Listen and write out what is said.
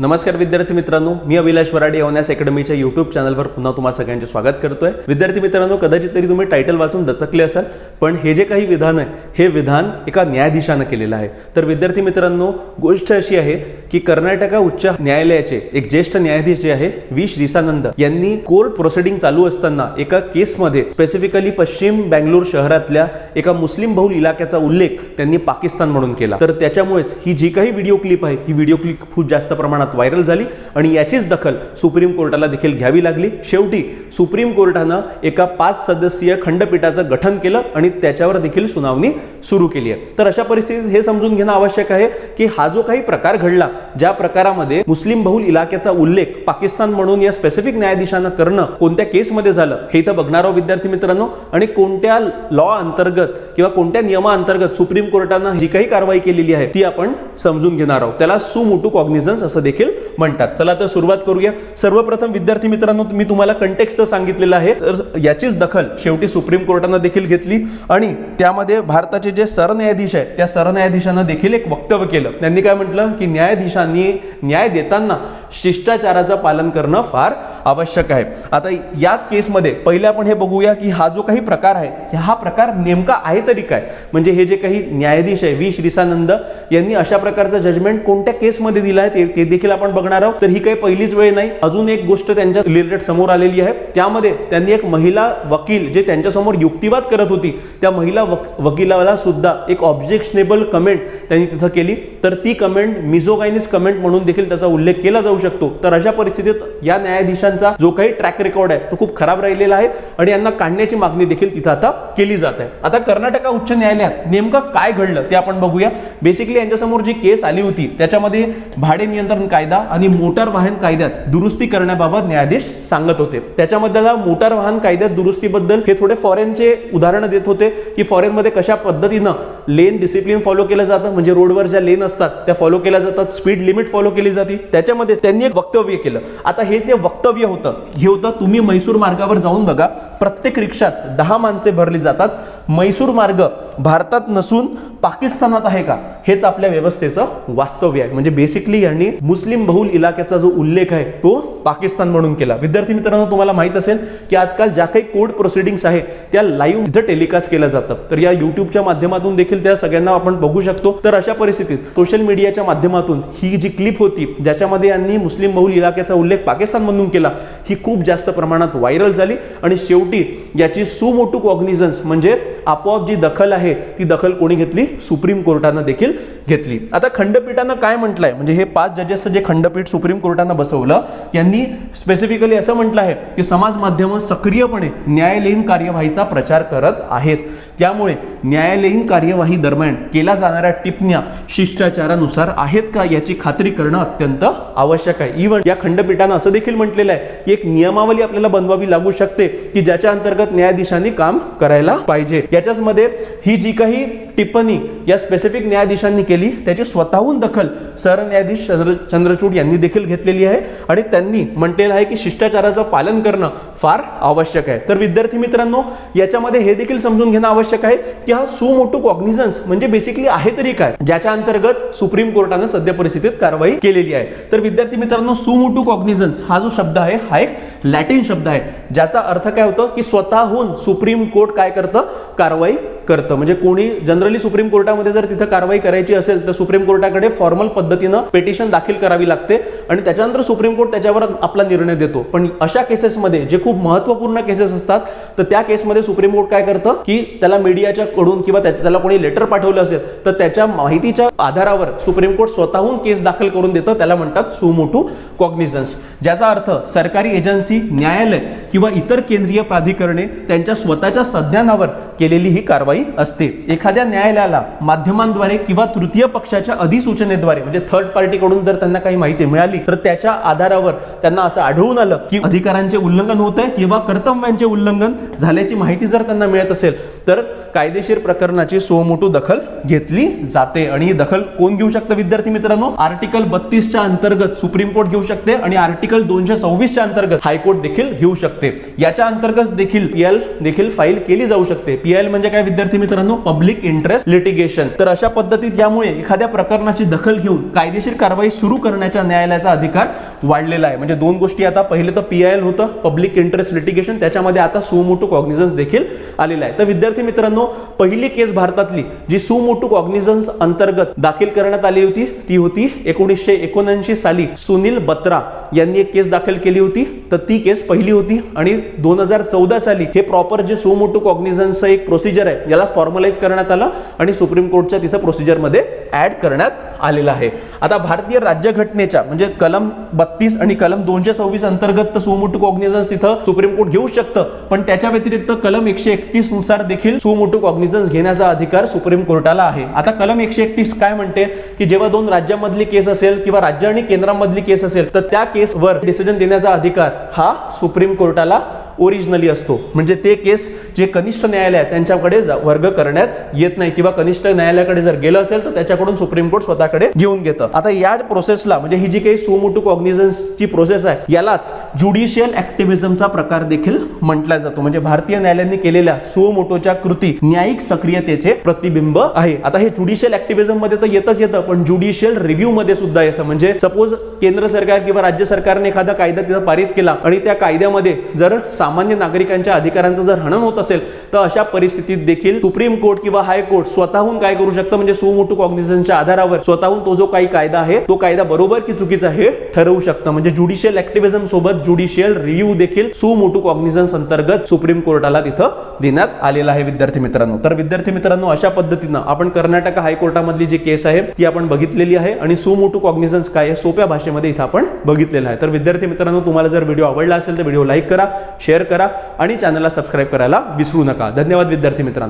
नमस्कार विद्यार्थी मित्रांनो मी अभिलाष वराडे यवन्यास अकॅडमीच्या युट्यूब चॅनलवर पुन्हा तुम्हा सगळ्यांचे स्वागत करतोय. विद्यार्थी मित्रांनो कदाचित तरी तुम्ही टायटल वाचून दचकले असाल पण हे जे काही विधान आहे हे विधान एका न्यायाधीशानं केलेलं आहे. तर विद्यार्थी मित्रांनो गोष्ट अशी आहे की कर्नाटका उच्च न्यायालयाचे एक ज्येष्ठ न्यायाधीश जे आहे व्ही. श्रीसानंद यांनी कोर्ट प्रोसिडिंग चालू असताना एका केसमध्ये स्पेसिफिकली पश्चिम बँगलोर शहरातल्या एका मुस्लिम बहुल इलाक्याचा उल्लेख त्यांनी पाकिस्तान म्हणून केला. तर त्याच्यामुळेच ही जी काही व्हिडिओ क्लिप आहे ही व्हिडिओ क्लिप खूप जास्त प्रमाणात व्हायरल झाली आणि याचीच दखल सुप्रीम कोर्टाला देखील घ्यावी लागली. शेवटी सुप्रीम कोर्टानं एका पाच सदस्यीय खंडपीठाचं गठन केलं आणि त्याच्यावर देखील सुनावणी सुरू केली आहे. तर अशा परिस्थितीत हे समजून घेणं आवश्यक आहे की हा जो काही प्रकार घडला ज्या प्रकारामध्ये मुस्लिम बहुल इलाक्याचा उल्लेख पाकिस्तान म्हणून या स्पेसिफिक न्यायाधीशानं करणं कोणत्या केसमध्ये झालं हे इथं बघणार आहोत विद्यार्थी मित्रांनो. आणि कोणत्या लॉ अंतर्गत किंवा कोणत्या नियमाअंतर्गत सुप्रीम कोर्टानं जी काही कारवाई केलेली आहे ती आपण समजून घेणार आहोत. त्याला सुमुटू कॉग्निझन्स असं देखील म्हणतात. चला तर सुरुवात करूया. सर्वप्रथम विद्यार्थी मित्रांनो मी तुम्हाला कंटेक्स्ट सांगितलेलं आहे. तर याचीच दखल शेवटी सुप्रीम कोर्टानं देखील घेतली. आणि त्यामध्ये भारताचे जे सरन्यायाधीश आहे त्या सरन्यायाधीशानं देखील एक वक्तव्य केलं. त्यांनी काय म्हटलं? की न्यायाधीशांनी न्याय देताना शिष्टाचाराचं पालन करणं फार आवश्यक आहे. आता याच केसमध्ये पहिले आपण हे बघूया की हा जो काही प्रकार आहे हा प्रकार नेमका आहे तरी काय? म्हणजे हे जे काही न्यायाधीश आहे व्ही. श्रीसानंद यांनी अशा प्रकारचं जजमेंट कोणत्या केसमध्ये दिलं आहे ते ते देखील आपण बघणार आहोत. तर ही काही पहिलीच वेळ नाही. अजून एक गोष्ट त्यांच्या रिलेटेड समोर आलेली आहे. त्यामध्ये त्यांनी एक महिला वकील जे त्यांच्यासमोर युक्तिवाद करत होती त्या महिला वकिलाला सुद्धा एक ऑब्जेक्शनेबल कमेंट त्यांनी तिथं केली. तर ती कमेंट मिझोगायनिस कमेंट म्हणून देखील त्याचा उल्लेख केला जाऊ शकतो. तर अशा परिस्थितीत या न्यायाधीशांचा जो काही ट्रॅक रेकॉर्ड आहे तो खूप खराब राहिलेला आहे आणि यांना काढण्याची मागणी देखील तिथं आता केली जात आहे. आता कर्नाटका उच्च न्यायालयात नेमकं काय घडलं ते आपण बघूया. बेसिकली यांच्यासमोर जी केस आली होती त्याच्यामध्ये भाडे नियंत्रण कायदा आणि मोटार वाहन कायद्यात दुरुस्ती करण्याबाबत न्यायाधीश सांगत होते. त्याच्यामधल्या मोटार वाहन कायद्यात दुरुस्तीबद्दल हे थोडे फॉरेनचे उदाहरणं देत होते की फॉरेनमध्ये कशा पद्धतीनं लेन डिसिप्लिन फॉलो केलं जातं म्हणजे रोडवर ज्या लेन असतात त्या फॉलो केल्या जातात स्पीड लिमिट फॉलो केली जाते. त्याच्यामध्ये त्यांनी एक वक्तव्य केलं. आता हे ते वक्तव्य होतं. हे होतं तुम्ही म्हैसूर मार्गावर जाऊन बघा. प्रत्येक रिक्षात दहा माणसे भरली जातात. म्हैसूर मार्ग भारतात नसून पाकिस्तानात आहे का? हेच आपल्या व्यवस्थेचं वास्तव्य आहे. म्हणजे बेसिकली यांनी मुस्लिम बहु बहुल इलाक्याचा जो उल्लेख आहे तो पाकिस्तान म्हणून केला. विद्यार्थी मित्रांनो तुम्हाला माहीत असेल की आजकाल ज्या काही कोर्ट प्रोसिडिंग्स आहे त्या लाईव्ह तिथं टेलिकास्ट केल्या जातात. तर या युट्यूबच्या माध्यमातून देखील त्या सगळ्यांना आपण बघू शकतो. तर अशा परिस्थितीत सोशल मीडियाच्या माध्यमातून ही जी क्लिप होती ज्याच्यामध्ये यांनी मुस्लिम बहुल इलाक्याचा उल्लेख पाकिस्तान म्हणून केला ही खूप जास्त प्रमाणात व्हायरल झाली. आणि शेवटी याची सुमोटू कॉग्निझन्स म्हणजे आपोआप जी दखल आहे ती दखल कोणी घेतली? सुप्रीम कोर्टानं देखील घेतली. आता खंडपीठानं काय म्हटलंय? म्हणजे हे पाच जजेसचं जे खंड खंडपीठ सुप्रीम कोर्टानं बसवलं. यांनी स्पेसिफिकली असं म्हटलं आहे की समाज माध्यमं सक्रियपणे न्यायालयीन कार्यवाहीचा प्रचार करत आहेत. त्यामुळे न्यायालयीन कार्यवाही दरम्यान केल्या जाणाऱ्या टिप्पण्या शिष्टाचारानुसार आहेत का याची खात्री करणं अत्यंत आवश्यक आहे. इव्हन या खंडपीठानं असं देखील म्हटलेलं आहे की एक नियमावली आपल्याला बनवावी लागू शकते की ज्याच्या अंतर्गत न्यायाधीशांनी काम करायला पाहिजे. याच्याच मध्ये ही जी काही टिप्पणी या स्पेसिफिक न्यायाधीशांनी केली त्याची स्वतःहून दखल सरन्यायाधीश चंद्रचूड यांनी देखील घेतलेली आहे. आणि त्यांनी म्हटलेलं आहे की शिष्टाचाराचं पालन करणं फार आवश्यक आहे. तर विद्यार्थी मित्रांनो याच्यामध्ये हे देखील समजून घेणं आवश्यक आहे की हा सुमोटू कॉग्निझन्स म्हणजे बेसिकली आहे तरी काय ज्याच्या अंतर्गत सुप्रीम कोर्टानं सध्या परिस्थितीत कारवाई केलेली आहे. तर विद्यार्थी मित्रांनो सुमोटू कॉग्निझन्स हा जो शब्द आहे हा एक लॅटिन शब्द आहे ज्याचा अर्थ काय होतं की स्वतःहून सुप्रीम कोर्ट काय करतं? कारवाई करतं. म्हणजे कोणी जनरली सुप्रीम कोर्टामध्ये जर तिथं कारवाई करायची असेल तर सुप्रीम कोर्टाकडे फॉर्मल पद्धतीनं पेटिशन दाखल करावी लागते. आणि त्याच्यानंतर सुप्रीम कोर्ट त्याच्यावर आपला निर्णय देतो. पण अशा केसेसमध्ये जे खूप महत्त्वपूर्ण केसेस असतात तर त्या केसमध्ये सुप्रीम कोर्ट काय करतं की त्याला मीडियाच्या कडून किंवा त्याला कोणी लेटर पाठवलं असेल तर त्याच्या माहितीच्या आधारावर सुप्रीम कोर्ट स्वतःहून केस दाखल करून देतं. त्याला म्हणतात सुमोटू कॉग्निझन्स. ज्याचा अर्थ सरकारी एजन्सी न्यायालय किंवा इतर केंद्रीय प्राधिकरणे त्यांच्या स्वतःच्या संज्ञानावर केलेली ही कारवाई असते. एखाद्या न्यायालयाला माध्यमांद्वारे किंवा तृतीय पक्षाच्या अधिसूचनेद्वारे म्हणजे थर्ड पार्टीकडून जर त्यांना काही माहिती मिळाली तर त्याच्या आधारावर त्यांना असं आढळून आलं की अधिकारांचे उल्लंघन होत आहे किंवा कर्तव्यांचे उल्लंघन झाल्याची माहिती जर त्यांना मिळत असेल तर कायदेशीर प्रकरणाची सोमोटू दखल घेतली जाते. आणि ही दखल कोण घेऊ शकतं विद्यार्थी मित्रांनो? आर्टिकल बत्तीसच्या अंतर्गत सुप्रीम कोर्ट घेऊ शकते आणि आर्टिकल दोनशे सव्वीसच्या अंतर्गत हायकोर्ट देखील घेऊ शकते. शकते. याच्या अंतर्गत देखील पीएल देखील फाईल केली जाऊ शकते. पीएल म्हणजे काय विद्यार्थी मित्रांनो? पब्लिक इंटरेस्ट लिटिगेशन तर अशा पद्धतीत यामुळे एखाद्या प्रकरणाची दखल घेऊन कायदेशीर कारवाई सुरू करण्याच्या न्यायालयाचा अधिकार वाढलेला आहे. म्हणजे दोन गोष्टी आता पहिले तर पीआयएल होतं पब्लिक इंटरेस्ट लिटिगेशन त्याच्यामध्ये आता सुमोटो कॉग्निझन्स देखील आलेला आहे. तर विद्यार्थी मित्रांनो पहिली केस भारतातली जी सुमोटो कॉग्निझन्स अंतर्गत दाखल करण्यात आली होती ती होती एकोणीसशे एकोणऐंशी साली सुनील बत्रा यांनी एक केस दाखल केली होती. तर ती केस पहिली होती आणि दोन हजार चौदा साली हे प्रॉपर जे सो मोटू कॉग्निझन्सचं एक प्रोसिजर आहे याला फॉर्मलाइज करण्यात आलं आणि सुप्रीम कोर्टच्या तिथं प्रोसिजरमध्ये ऍड करण्यात आलेला आहे. आता भारतीय राज्यघटनेच्या म्हणजे कलम बत्तीस आणि कलम दोनशे सव्वीस अंतर्गत सुमोटो कॉग्निझन्स तिथं सुप्रीम कोर्ट घेऊ शकतं. पण त्याच्या व्यतिरिक्त कलम एकशे एकतीसनुसार देखील सुमोटो कॉग्निझन्स घेण्याचा अधिकार सुप्रीम कोर्टाला आहे. आता कलम एकशे एकतीस काय म्हणते? की जेव्हा दोन राज्यांमधली केस असेल किंवा राज्य आणि केंद्रामधली केस असेल तर त्या केसवर डिसिजन देण्याचा अधिकार हा सुप्रीम कोर्टाला ओरिजिनली असतो. म्हणजे ते केस जे कनिष्ठ न्यायालय आहे त्यांच्याकडे जा- वर्ग करण्यात येत नाही किंवा कनिष्ठ न्यायालयाकडे जर गेलं असेल तर त्याच्याकडून सुप्रीम कोर्ट स्वतःकडे घेऊन घेतं. आता या प्रोसेसला म्हणजे ही जी काही सोमोटू कॉग्निझन्सची प्रोसेस आहे यालाच ज्युडिशियल ऍक्टिव्हिझमचा प्रकार देखील म्हटला जातो. म्हणजे भारतीय न्यायालयाने केलेल्या सोमोटोच्या कृती न्यायिक सक्रियतेचे प्रतिबिंब आहे. आता हे ज्युडिशियल ऍक्टिव्हिझममध्ये तर येतच येतं पण ज्युडिशियल रिव्ह्यू मध्ये सुद्धा येतं. म्हणजे सपोज केंद्र सरकार किंवा राज्य सरकारने एखादा कायदा तिथं पारित केला आणि त्या कायद्यामध्ये जर सामान्य नागरिकांच्या अधिकारांचं जर हनन होत असेल तर अशा परिस्थितीत देखील सुप्रीम कोर्ट किंवा हायकोर्ट स्वतःहून काय करू शकतं? म्हणजे सुमोटू कॉग्निझनच्या आधारावर स्वतःहून तो जो काही कायदा आहे तो कायदा बरोबर की चुकीचा हे ठरवू शकतं. म्हणजे ज्युडिशियल ऍक्टिव्हिझम सोबत ज्युडिशियल रिव्ह्यू देखील सुमोटू कॉग्निझन्स अंतर्गत सुप्रीम कोर्टाला तिथं देण्यात आलेला आहे विद्यार्थी मित्रांनो. तर विद्यार्थी मित्रांनो अशा पद्धतीनं आपण कर्नाटक हायकोर्टामधली जी केस आहे ती आपण बघितलेली आहे आणि सुमोटू कॉग्निझन्स काय आहे सोप्या भाषेमध्ये इथं आपण बघितलेलं आहे. तर विद्यार्थी मित्रांनो तुम्हाला जर व्हिडिओ आवडला असेल तर व्हिडिओ लाईक करा शेअर करा आणि चॅनलला सबस्क्राईब करायला विसरू नका. धन्यवाद विद्यार्थी मित्रांनो.